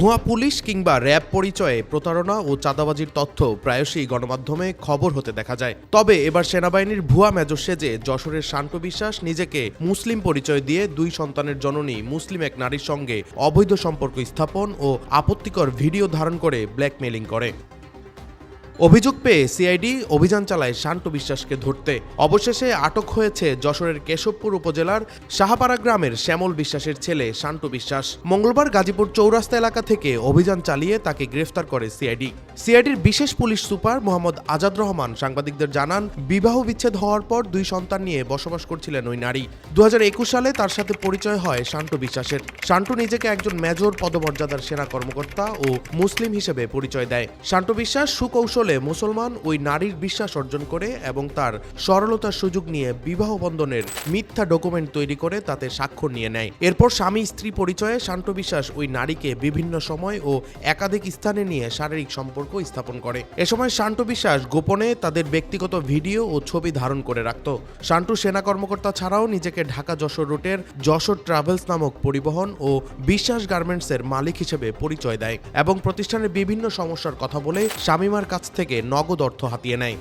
ভুয়া পুলিশ কিংবা র্যাব পরিচয়ে প্রতারণা ও চাঁদাবাজির তথ্য প্রায়শই গণমাধ্যমে খবর হতে দেখা যায়। তবে এবার সেনাবাহিনীর ভুয়া মেজর সেজে যশোরের শান্ত বিশ্বাস নিজেকে মুসলিম পরিচয় দিয়ে দুই সন্তানের জননী মুসলিম এক নারীর সঙ্গে অবৈধ সম্পর্ক স্থাপন ও আপত্তিকর ভিডিও ধারণ করে ব্ল্যাকমেলিং করে। অভিযোগ পেয়ে সিআইডি অভিযান চালায় শান্ত বিশ্বাসকে ধরতে। অবশেষে আটক হয়েছে যশোরের কেশবপুর উপজেলার সাহাপাড়া গ্রামের শ্যামল বিশ্বাসের ছেলে শান্ত বিশ্বাস। মঙ্গলবার গাজীপুর চৌরাস্তা এলাকা থেকে অভিযান চালিয়ে তাকে গ্রেফতার করে সিআইডি। সিআইডির বিশেষ পুলিশ সুপার মোহাম্মদ আজাদ রহমান সাংবাদিকদের জানান, বিবাহ বিচ্ছেদ হওয়ার পর দুই সন্তান নিয়ে বসবাস করছিলেন ওই নারী। দু হাজার একুশ সালে তার সাথে পরিচয় হয় শান্ত বিশ্বাসের। শান্ত নিজেকে একজন মেজর পদমর্যাদার সেনা কর্মকর্তা ও মুসলিম হিসেবে পরিচয় দেয়। শান্ত বিশ্বাস সুকৌশলে মুসলমান ওই নারীর বিশ্বাস অর্জন করে এবং তার সরলতার সুযোগ নিয়ে বিবাহ বন্ধনের মিথ্যা ডকুমেন্ট তৈরি করে তাতে স্বাক্ষর নিয়ে নেয়। এরপর স্বামী স্ত্রী পরিচয়ে শান্ত বিশ্বাস ওই নারীকে বিভিন্ন সময় ও একাধিক স্থানে নিয়ে শারীরিক সম্পর্ক স্থাপন করে। এ সময় শান্ত বিশ্বাস গোপনে তাদের ব্যক্তিগত ভিডিও ও ছবি ধারণ করে রাখত। শান্ত সেনা কর্মকর্তা ছাড়াও নিজেকে ঢাকা যশোর রুটের যশোর ট্রাভেলস নামক পরিবহন ও বিশ্বাস গার্মেন্টসের মালিক হিসেবে পরিচয় দেয় এবং প্রতিষ্ঠানের বিভিন্ন সমস্যার কথা বলে শামিমার কাছ থেকে নগদ অর্থ হাতিয়ে নেয়।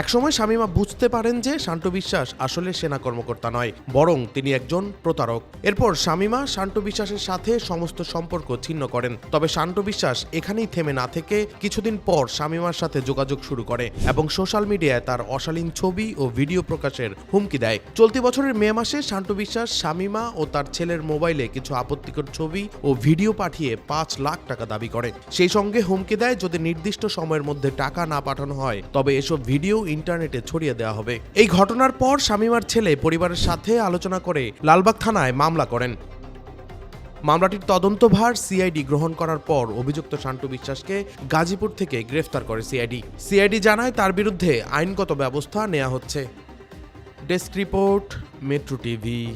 একসময় শামীমা বুঝতে পারেন যে শান্ত বিশ্বাস আসলে সেনা কর্মকর্তা নয়, বরং তিনি একজন প্রতারক। এরপর শামীমা শান্ত বিশ্বাসের সাথে সমস্ত সম্পর্ক ছিন্ন করেন। তবে শান্ত বিশ্বাস এখানেই থেমে না থেকে কিছুদিন পর শামীমার সাথে যোগাযোগ শুরু করে এবং সোশ্যাল মিডিয়ায় তার অশালীন ছবি ও ভিডিও প্রকাশের হুমকি দেয়। চলতি বছরের মে মাসে শান্ত বিশ্বাস শামীমা ও তার ছেলের মোবাইলে কিছু আপত্তিকর ছবি ও ভিডিও পাঠিয়ে পাঁচ লাখ টাকা দাবি করে। সেই সঙ্গে হুমকি দেয় যদি নির্দিষ্ট সময়ের মধ্যে টাকা না পাঠানো হয়, তবে এসব ভিডিও ইন্টারনেটে ছড়িয়ে দেওয়া হবে। এই ঘটনার পর শামীমার ছেলে পরিবারের সাথে আলোচনা করে লালবাগ থানায় মামলা করেন। মামলাটির তদন্তভার সিআইডি গ্রহণ করার পর অভিযুক্ত শান্তু বিশ্বাসকে গাজীপুর থেকে গ্রেফতার করে সিআইডি। সিআইডি জানায় তার বিরুদ্ধে আইনগত ব্যবস্থা নেওয়া হচ্ছে। Desk report, metro TV.